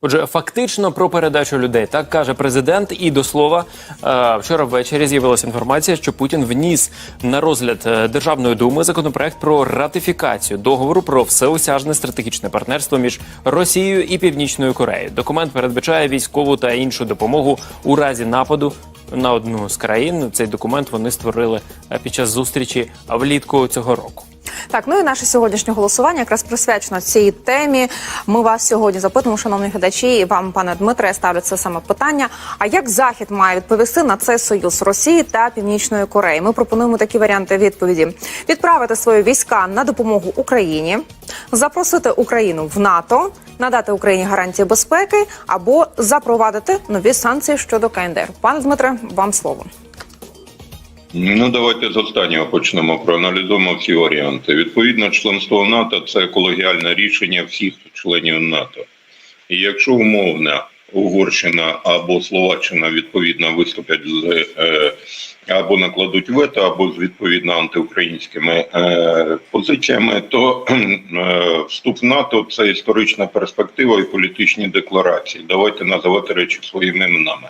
Отже, фактично про передачу людей, так каже президент. І до слова, е, вчора ввечері з'явилася інформація, що Путін вніс на розгляд е, Державної думи законопроект про ратифікацію договору про всеосяжне стратегічне партнерство між Росією і Північною Кореєю. Документ передбачає військову та іншу допомогу у разі нападу на одну з країн. Цей документ вони створили е, під час зустрічі влітку цього року. Так, ну і наше сьогоднішнє голосування якраз присвячено цій темі. Ми вас сьогодні запитуємо, шановні глядачі, і вам, пане Дмитре, я ставлю це саме питання. А як Захід має відповісти на цей союз Росії та Північної Кореї? Ми пропонуємо такі варіанти відповіді: відправити свої війська на допомогу Україні, запросити Україну в НАТО, надати Україні гарантії безпеки або запровадити нові санкції щодо КНДР. Пане Дмитре, вам слово. Ну, давайте з останнього почнемо. Проаналізуємо всі варіанти. Відповідно, членство НАТО це колегіальне рішення всіх членів НАТО. І якщо умовна Угорщина або Словаччина відповідно виступлять з е, або накладуть вето, або з відповідно антиукраїнськими е, позиціями, то е, вступ в НАТО це історична перспектива і політичні декларації. Давайте називати речі своїми іменами.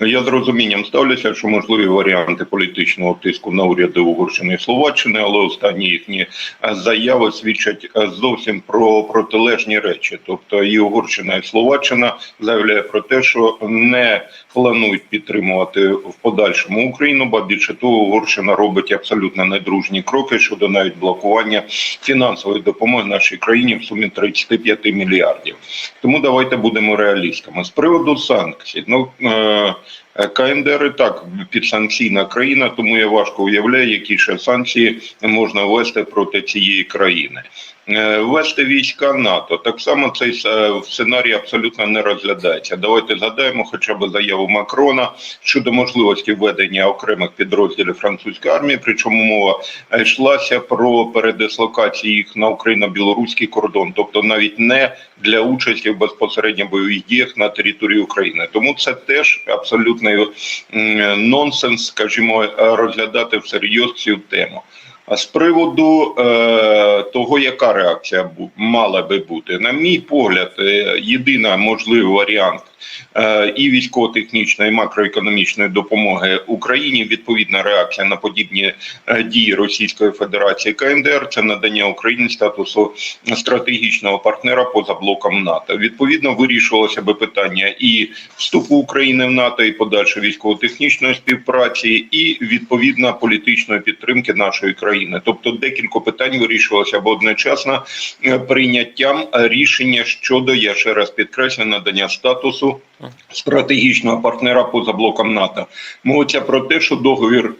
Я з розумінням ставлюся, що можливі варіанти політичного тиску на уряди Угорщини і Словаччини, але останні їхні е, заяви свідчать е, зовсім про протилежні речі. Тобто і Угорщина і Словаччина заявляє про те, що не планують підтримувати в подальшому Україну, ба більше того, Угорщина робить абсолютно недружні кроки щодо навіть блокування фінансової допомоги нашій країні в сумі 35 мільярдів. Тому давайте будемо реалістами з приводу санкцій. Ну е- КНДР і так підсанкційна країна, тому я важко уявляю, які ще санкції можна ввести проти цієї країни. Е, Ввести війська НАТО так само цей е, сценарій абсолютно не розглядається. Давайте згадаємо хоча б заяву Макрона щодо можливості введення окремих підрозділів французької армії. Причому мова е, йшлася про передислокацію їх на україно-білоруський кордон, тобто навіть не для участі в безпосередньо бойових діях на території України. Тому це теж абсолютний нонсенс, скажімо, розглядати всерйоз цю тему. А з приводу е, того, яка реакція мала би бути, на мій погляд, е, єдина можливий варіант е, і військово-технічної, і макроекономічної допомоги Україні. Відповідна реакція на подібні е, дії Російської Федерації КНДР це надання Україні статусу стратегічного партнера поза блоком НАТО. Відповідно, вирішувалося би питання і вступу України в НАТО, і подальшої військово-технічної співпраці, і відповідно політичної підтримки нашої країни. Тобто декілька питань вирішувалося або одночасно е, прийняттям рішення щодо я ще раз підкреслю надання статусу стратегічного партнера поза блоком НАТО. Мовиться про те, що договір.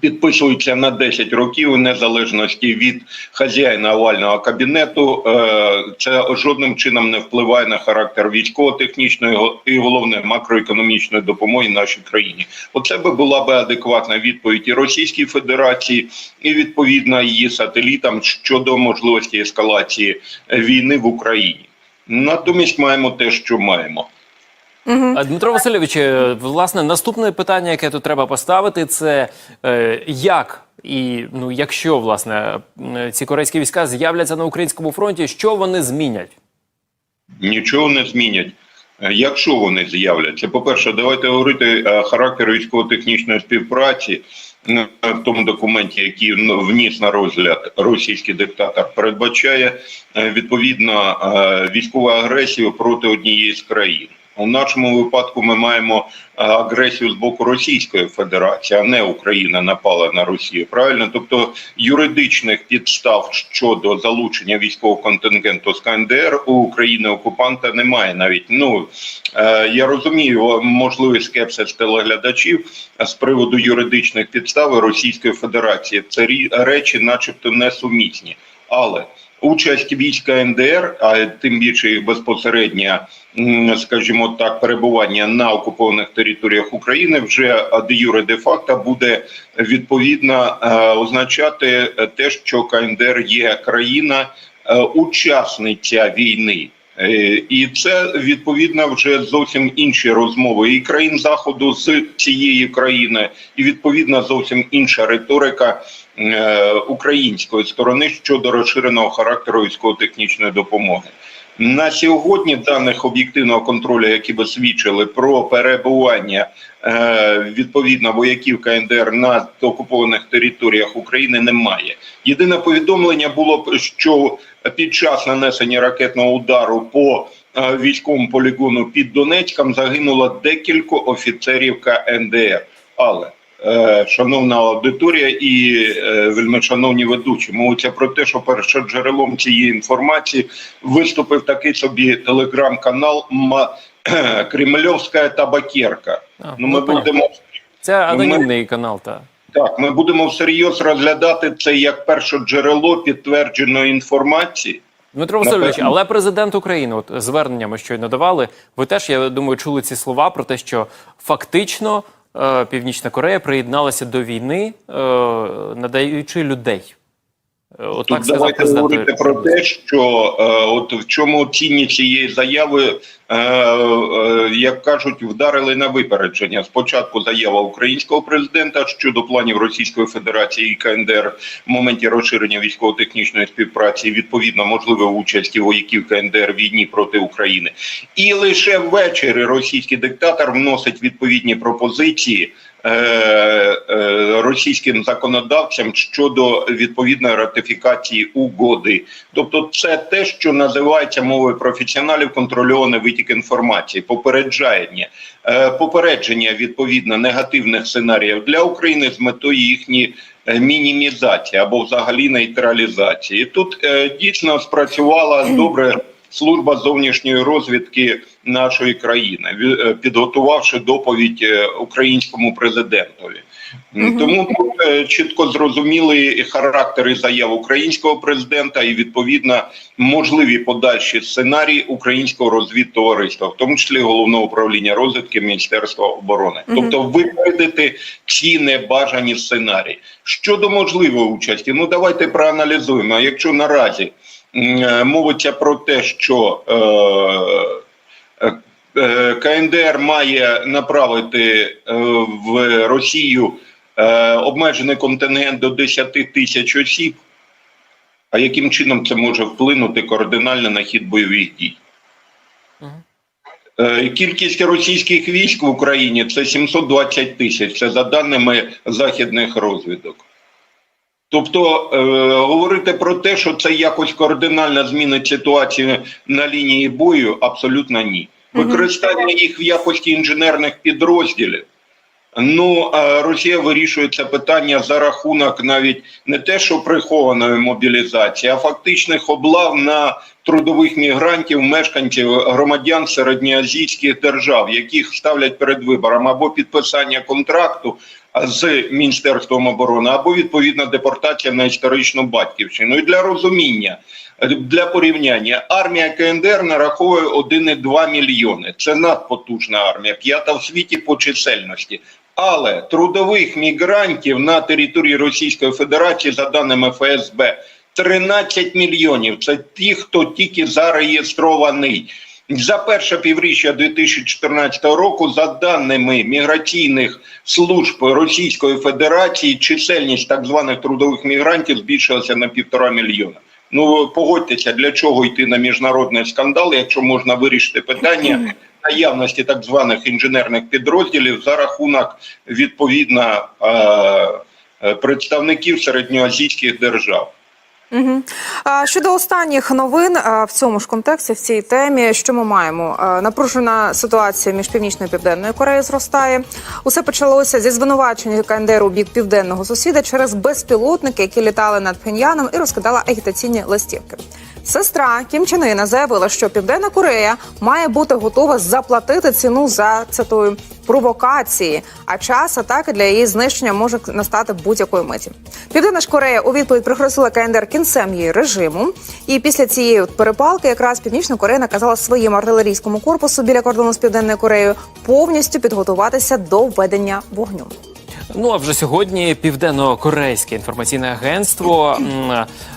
Підписується на 10 років у незалежності від хазяїна овального кабінету. Е, Це жодним чином не впливає на характер військово-технічної і головне макроекономічної допомоги нашій країні. Оце би була би адекватна відповідь і Російській Федерації, і відповідно її сателітам щодо можливості ескалації війни в Україні. Натомість маємо те, що маємо. А, Дмитро Васильович, е, власне, наступне питання, яке тут треба поставити, це е, як і ну, якщо власне ці корейські війська з'являться на українському фронті, що вони змінять? Нічого не змінять. Е, Якщо вони з'являться, по-перше, давайте говорити характер військово-технічної співпраці в тому документі, який вніс на розгляд російський диктатор, передбачає відповідно військову агресію проти однієї з країн. У нашому випадку ми маємо е, агресію з боку Російської Федерації, а не Україна напала на Росію. Правильно, тобто юридичних підстав щодо залучення військового контингенту з КНДР у України окупанта немає. Навіть ну е, я розумію можливий скепсис телеглядачів з приводу юридичних підстав Російської Федерації. Це речі, начебто, несумісні, але Участь військ КНДР, а тим більше їх безпосереднє, скажімо так, перебування на окупованих територіях України вже де юре де факто буде відповідно е, означати те, що КНДР є країна е, учасниця війни. Е, І це відповідно вже зовсім інші розмови і країн заходу з цієї країни, і відповідно зовсім інша риторика української сторони щодо розширеного характеру військово-технічної допомоги. На сьогодні даних об'єктивного контролю, які би свідчили про перебування е, відповідно вояків КНДР на окупованих територіях України, немає. Єдине повідомлення було що під час нанесення ракетного удару по е, військовому полігону під Донецьком загинуло декілька офіцерів КНДР. Але Е, шановна аудиторія і е, вельмишановні ведучі. Мовиться про те, що першоджерелом цієї інформації виступив такий собі телеграм-канал Кремльовська табакерка. А, Ну, ми ну, будемо Це анонімний канал, та так, ми будемо всерйоз розглядати це як першоджерело підтвердженої інформації. Дмитро Васильович, але президент України, от звернення ми щойно давали. Ви теж я думаю, чули ці слова про те, що фактично е, Північна Корея приєдналася до війни, е, надаючи людей. Е, От Тут так давайте говорити про те, що е, от в чому цінні цієї заяви, е, е, як кажуть, вдарили на випередження. Спочатку заява українського президента щодо планів Російської Федерації і КНДР в моменті розширення військово-технічної співпраці, відповідно, можливої участі вояків КНДР в війні проти України. І лише ввечері російський диктатор вносить відповідні пропозиції. е, е, Російським законодавцям щодо відповідної ратифікації угоди, тобто це те, що називається мовою професіоналів контрольований витік інформації, попереджання, е, попередження відповідно негативних сценаріїв для України з метою їхні е, мінімізації або взагалі нейтралізації. Тут е, дійсно спрацювала добре служба зовнішньої розвідки нашої країни, підготувавши доповідь українському президентові. Тому тут е, чітко зрозуміли характери заяв українського президента і відповідно можливі подальші сценарії українського розвідтовариства, в тому числі головного управління розвідки Міністерства оборони, тобто випередити ці небажані сценарії щодо можливої участі. Ну давайте проаналізуємо. Якщо наразі е, мовиться про те, що е, КНДР має направити е, в Росію е, обмежений контингент до 10 тисяч осіб. А яким чином це може вплинути кардинально на хід бойових дій? Е, Кількість російських військ в Україні це 720 тисяч. Це за даними західних розвідок. Тобто е, говорити про те, що це якось кардинально змінить ситуацію на лінії бою, абсолютно ні. Використання їх в якості інженерних підрозділів. Ну, Росія вирішує це питання за рахунок навіть не те, що прихованої мобілізації, а фактичних облав на трудових мігрантів, мешканців громадян середньоазійських держав, яких ставлять перед вибором або підписання контракту з Міністерством оборони, або відповідна депортація на історичну батьківщину. І для розуміння, для порівняння, армія КНДР нараховує 1,2 мільйони. Це надпотужна армія, п'ята в світі по чисельності. Але трудових мігрантів на території Російської Федерації, за даними ФСБ, 13 мільйонів. Це ті, хто тільки зареєстрований. За перше півріччя 2014 року, за даними міграційних служб Російської Федерації, чисельність так званих трудових мігрантів збільшилася на півтора мільйона. Ну погодьтеся, для чого йти на міжнародний скандал, якщо можна вирішити питання наявності так званих інженерних підрозділів за рахунок відповідно е, е, представників середньоазійських держав. Угу. Щодо останніх новин в цьому ж контексті, в цій темі, що ми маємо? Напружена ситуація між північною і південною Кореєю зростає. Усе почалося зі звинувачення КНДР у бік південного сусіда через безпілотники, які літали над Пхеньяном і розкидала агітаційні листівки. Сестра Кім Чен Іна заявила, що Південна Корея має бути готова заплатити ціну за цитую провокації, а час атаки для її знищення може настати будь-якої миті. Південна ж Корея у відповідь пригрозила КНДР кінцем її режиму. І після цієї перепалки якраз Північна Корея наказала своєму артилерійському корпусу біля кордону з Південною Кореєю повністю підготуватися до введення вогню. Ну а вже сьогодні південно-корейське інформаційне агентство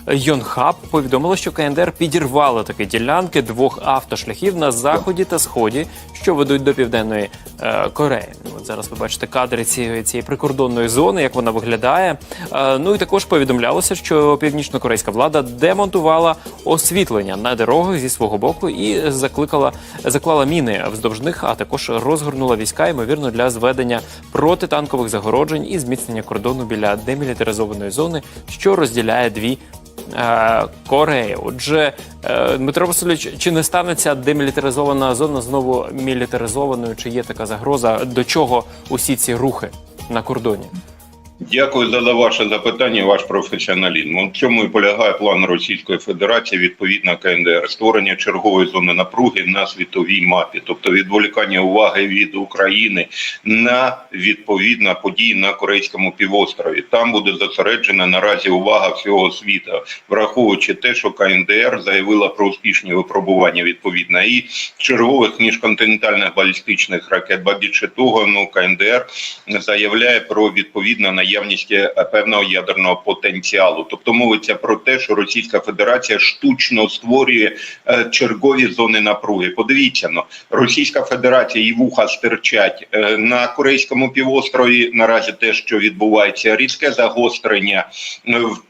Йонхаб повідомило, що КНДР підірвало такі ділянки двох автошляхів на заході та сході, що ведуть до південної е, Кореї. Ну, От зараз ви бачите кадри цієї, цієї прикордонної зони, як вона виглядає. Е, ну і також повідомлялося, що північно-корейська влада демонтувала освітлення на дорогах зі свого боку і закликала заклала міни вздовж них, а також розгорнула війська, ймовірно, для зведення протитанкових загороджень і зміцнення кордону біля демілітаризованої зони, що розділяє дві. Е, Кореї. Отже, е, Дмитро Васильович, чи не станеться демілітаризована зона знову мілітаризованою? Чи є така загроза? До чого усі ці рухи на кордоні? Дякую за ваше запитання, ваш професіоналізм. У цьому і полягає план Російської Федерації відповідно КНДР створення чергової зони напруги на світовій мапі, тобто відволікання уваги від України на відповідно події на Корейському півострові. Там буде зосереджена наразі увага всього світу, враховуючи те, що КНДР заявила про успішні випробування відповідно і чергових міжконтинентальних балістичних ракет. Ба більше того, ну КНДР заявляє про відповідно наявність е, певного ядерного потенціалу. Тобто мовиться про те, що Російська Федерація штучно створює е, чергові зони напруги. Подивіться ну, Російська Федерація і вуха стирчать Е, на Корейському півострові. Наразі те, що відбувається, різке загострення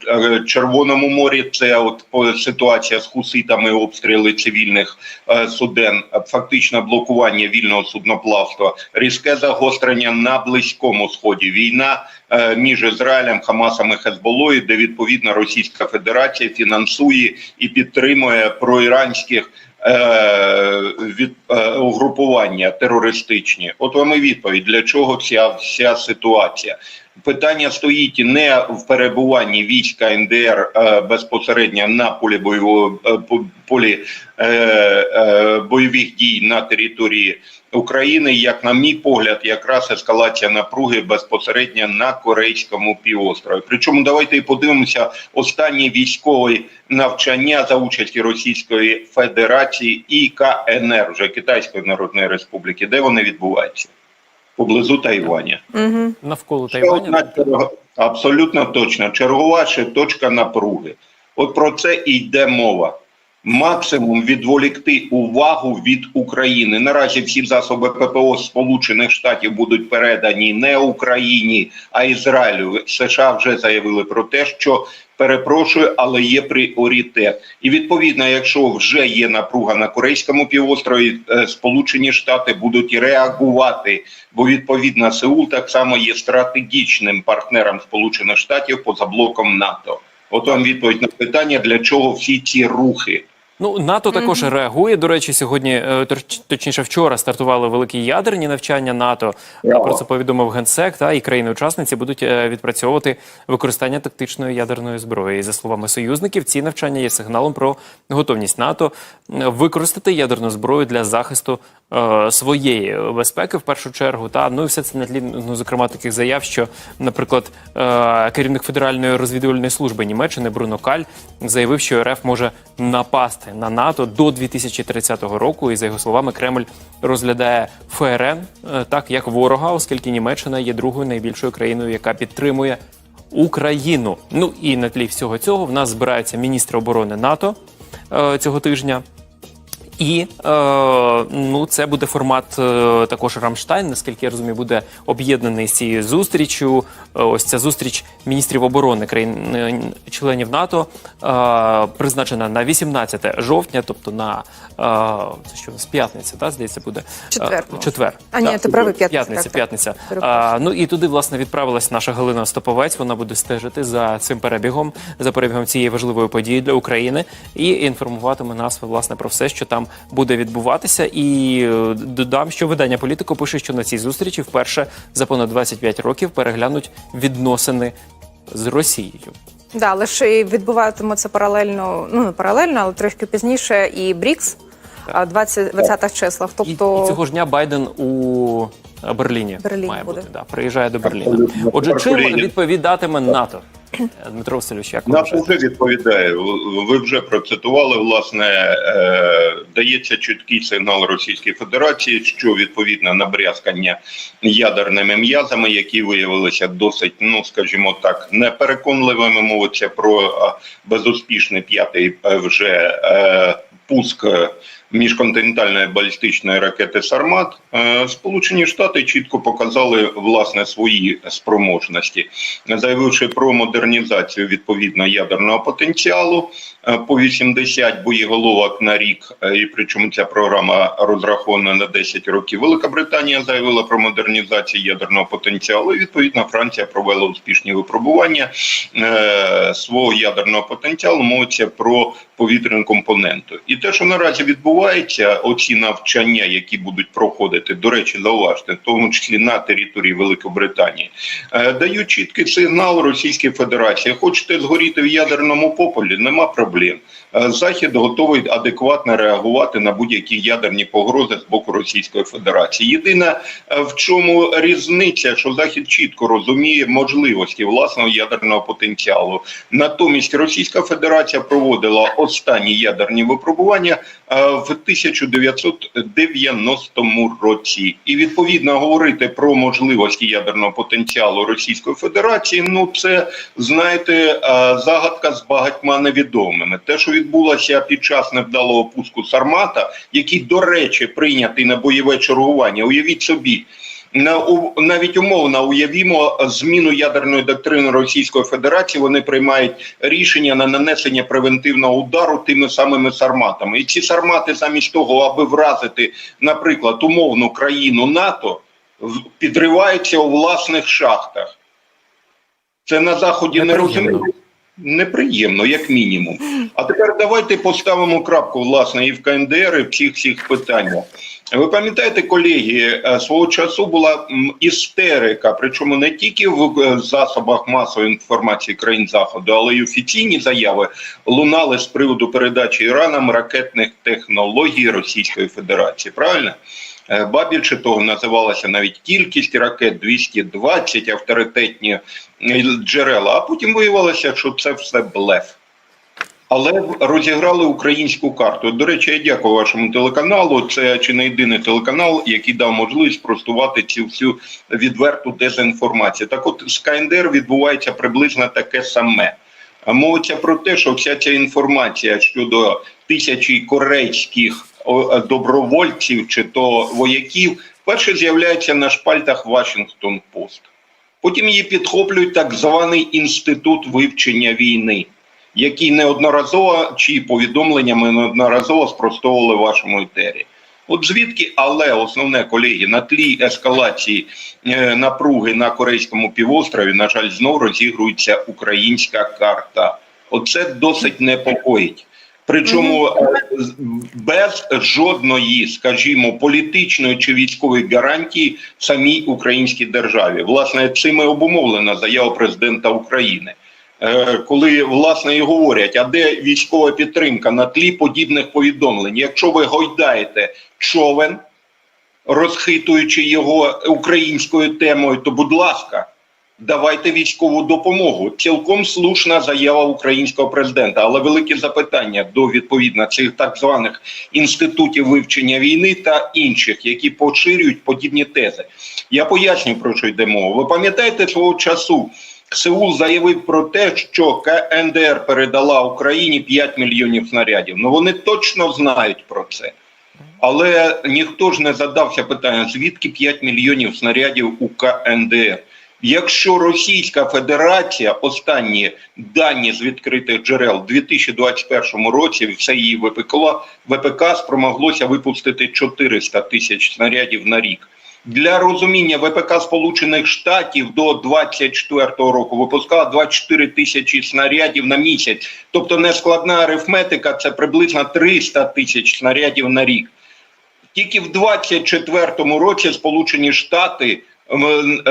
в Червоному морі. Це от ситуація з хуситами, обстріли цивільних суден, фактично блокування вільного судноплавства, різке загострення на близькому сході. Війна між Ізраїлем, Хамасом і Хезболою, де відповідно Російська Федерація фінансує і підтримує проіранських. е, Від е, угрупування терористичні, от вам і відповідь для чого ця вся ситуація. Питання стоїть не в перебуванні війська НДР е, безпосередньо на полі бойового е, полі е, бойових дій на території України. Як на мій погляд, якраз ескалація напруги безпосередньо на Корейському півострові. Причому давайте і подивимося останні військові навчання за участі Російської Федерації і КНР, вже Китайської Народної Республіки, де вони відбуваються поблизу Тайваня. Угу. Навколо Тайваня? одна черго- абсолютно точно. Чергова ще точка напруги. От про це і йде мова. Максимум відволікти увагу від України. Наразі всі засоби ППО Сполучених Штатів будуть передані не Україні, а Ізраїлю. США вже заявили про те, що перепрошую, але є пріоритет. І відповідно, якщо вже є напруга на Корейському півострові, е, Сполучені Штати будуть реагувати, бо відповідно Сеул так само є стратегічним партнером Сполучених Штатів поза блоком НАТО. От вам відповідь на питання, для чого всі ці рухи. Ну, НАТО також реагує. До речі, сьогодні, е, точніше, вчора стартували великі ядерні навчання НАТО. Браво. Про це повідомив генсек. Та і країни-учасниці будуть е, відпрацьовувати використання тактичної ядерної зброї. І за словами союзників, ці навчання є сигналом про готовність НАТО використати ядерну зброю для захисту е, своєї безпеки в першу чергу. Та ну і все це на тлі, ну зокрема таких заяв, що, наприклад, е, керівник федеральної розвідувальної служби Німеччини Бруно Каль заявив, що РФ може напасти на НАТО до 2030 року. І за його словами, Кремль розглядає ФРН е, так як ворога, оскільки Німеччина є другою найбільшою країною, яка підтримує Україну. Ну і на тлі всього цього в нас збираються міністри оборони НАТО е, цього тижня. І е, ну, це буде формат е, також Рамштайн, наскільки я розумію, буде об'єднаний з цією зустрічю. Е, ось ця зустріч міністрів оборони країн е, членів НАТО е, призначена на 18 жовтня, тобто на е, це що у нас п'ятниця, та здається, буде Четвер, Е, четвер. А, ні, ти правий, п'ятниця, П'ятниця, так, так. п'ятниця. А, ну і туди власне відправилась наша Галина Стоповець. Вона буде стежити за цим перебігом, за перебігом цієї важливої події для України і інформуватиме нас власне про все, що там буде відбуватися. І е, додам, що видання політико пише, що на цій зустрічі вперше за понад 25 років переглянуть відносини з Росією. Да, і відбуватиметься паралельно, ну не паралельно, але трішки пізніше, і БРІКС а, 20, 20 числах. Тобто і цього ж дня Байден у е, Берліні Берліні має буде. бути. Да, приїжджає до Берліна. Абсолютно. Отже, чим відповідатиме НАТО? Дмитро Васильович, як НАТО вже відповідає. Ви вже процитували. Власне, е, дається чіткий сигнал Російській Федерації, що відповідно на брязкання ядерними м'язами, які виявилися досить, ну скажімо так, непереконливими. Мовиться про е, безуспішний п'ятий е, вже е, пуск. Міжконтинентальної балістичної ракети Сармат Е, Сполучені Штати чітко показали власне свої спроможності, заявивши про модернізацію відповідно ядерного потенціалу по 80 боєголовок на рік. е, І причому ця програма розрахована на 10 років. Велика Британія заявила про модернізацію ядерного потенціалу. І відповідно Франція провела успішні випробування е, свого ядерного потенціалу. Мовиться про повітряну компоненту. І те, що наразі відбувається, оці навчання, які будуть проходити, до речі, зауважте, в тому числі на території Великобританії, е, дають чіткий сигнал Російській Федерації. Хочете згоріти в ядерному пополі? Нема проблем. Е, Захід готовий адекватно реагувати на будь-які ядерні погрози з боку Російської Федерації. Єдине, е, в чому різниця, що Захід чітко розуміє можливості власного ядерного потенціалу. Натомість Російська Федерація проводила останні ядерні випробування е, в 1990 році, і відповідно говорити про можливості ядерного потенціалу Російської Федерації. Ну це знаєте, е, загадка з багатьма невідомими. Те, що відбулося під час невдалого пуску Сармата, який, до речі, прийнятий на бойове чергування. Уявіть собі. Навіть умовно уявімо зміну ядерної доктрини Російської Федерації. Вони приймають рішення на нанесення превентивного удару тими самими сарматами. І ці сармати, замість того, аби вразити, наприклад, умовну країну НАТО, підриваються у власних шахтах. Це на заході не розуміють. Неприємно, як мінімум. А тепер давайте поставимо крапку власне і в КНДР, і в цих всіх питаннях. Ви пам'ятаєте, колеги, е, свого часу була істерика, причому не тільки в е, засобах масової інформації країн заходу, але й офіційні заяви лунали з приводу передачі Іраном ракетних технологій Російської Федерації. Правильно? Е, Ба більше того, називалася навіть кількість ракет 220 авторитетні джерела. А потім виявилося, що це все блеф. Але розіграли українську карту. До речі, я дякую вашому телеканалу. Це чи не єдиний телеканал, який дав можливість спростувати цю всю відверту дезінформацію. Так, от з КНДР відбувається приблизно таке саме. Мовиться про те, що вся ця інформація щодо тисячі корейських добровольців чи то вояків перше з'являється на шпальтах Washington Post. Потім її підхоплюють так званий інститут вивчення війни, який неодноразово чи повідомленнями неодноразово спростовували вашому етері. От звідки, але основне колеги, на тлі ескалації е, напруги на Корейському півострові, на жаль, знов розігрується українська карта. Оце досить непокоїть. Причому е, без жодної, скажімо, політичної чи військової гарантії самій українській державі. Власне, цим і обумовлена заява президента України. Е, Коли власне і говорять, а де військова підтримка на тлі подібних повідомлень? Якщо ви гойдаєте човен, розхитуючи його українською темою, то будь ласка, давайте військову допомогу. Цілком слушна заява українського президента, але велике запитання до відповідно цих так званих інститутів вивчення війни та інших, які поширюють подібні тези. Я поясню про що йде мова. Ви пам'ятаєте свого часу? Сеул заявив про те, що КНДР передала Україні 5 мільйонів снарядів. Ну вони точно знають про це. Але ніхто ж не задався питання, звідки 5 мільйонів снарядів у КНДР. Якщо Російська Федерація останні дані з відкритих джерел у 2021 році все її ВПК, ВПК спромоглося випустити 400 тисяч снарядів на рік. Для розуміння ВПК Сполучених Штатів до 24-го року випускала 24 тисячі снарядів на місяць. Тобто нескладна арифметика це приблизно 300 тисяч снарядів на рік. Тільки в 24-му році Сполучені Штати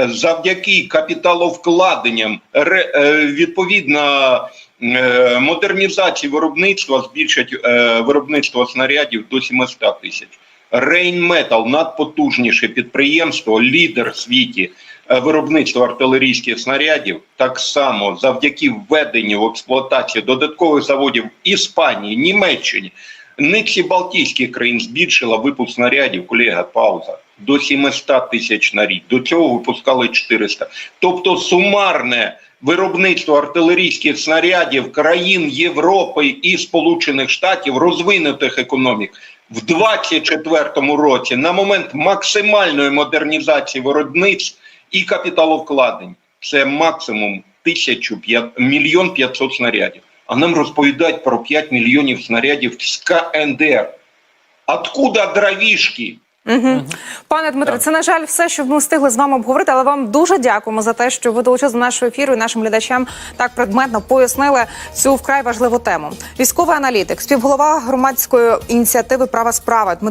завдяки капіталовкладенням е, відповідно е, модернізації виробництва збільшать е, виробництво снарядів до 700 тисяч. Рейнметал надпотужніше підприємство, лідер в світі е, виробництва артилерійських снарядів, так само завдяки введенню в експлуатацію додаткових заводів Іспанії, Німеччині, низці Балтійських країн збільшила випуск снарядів, колега, пауза, до 700 тисяч на рік. До цього випускали 400. Тобто сумарне виробництво артилерійських снарядів країн Європи і Сполучених Штатів, розвинутих економік, в 24-му році на момент максимальної модернізації виробництв і капіталовкладень це максимум тисячу мільйон п'ятсот снарядів. А нам розповідають про 5 мільйонів снарядів з КНДР. Откуда дровішки? Угу. Пане Дмитро, це на жаль все, що ми встигли з вами обговорити, але вам дуже дякуємо за те, що ви долучилися до нашого ефіру і нашим глядачам так предметно пояснили цю вкрай важливу тему. Військовий аналітик, співголова громадської ініціативи Права справа Дмитро.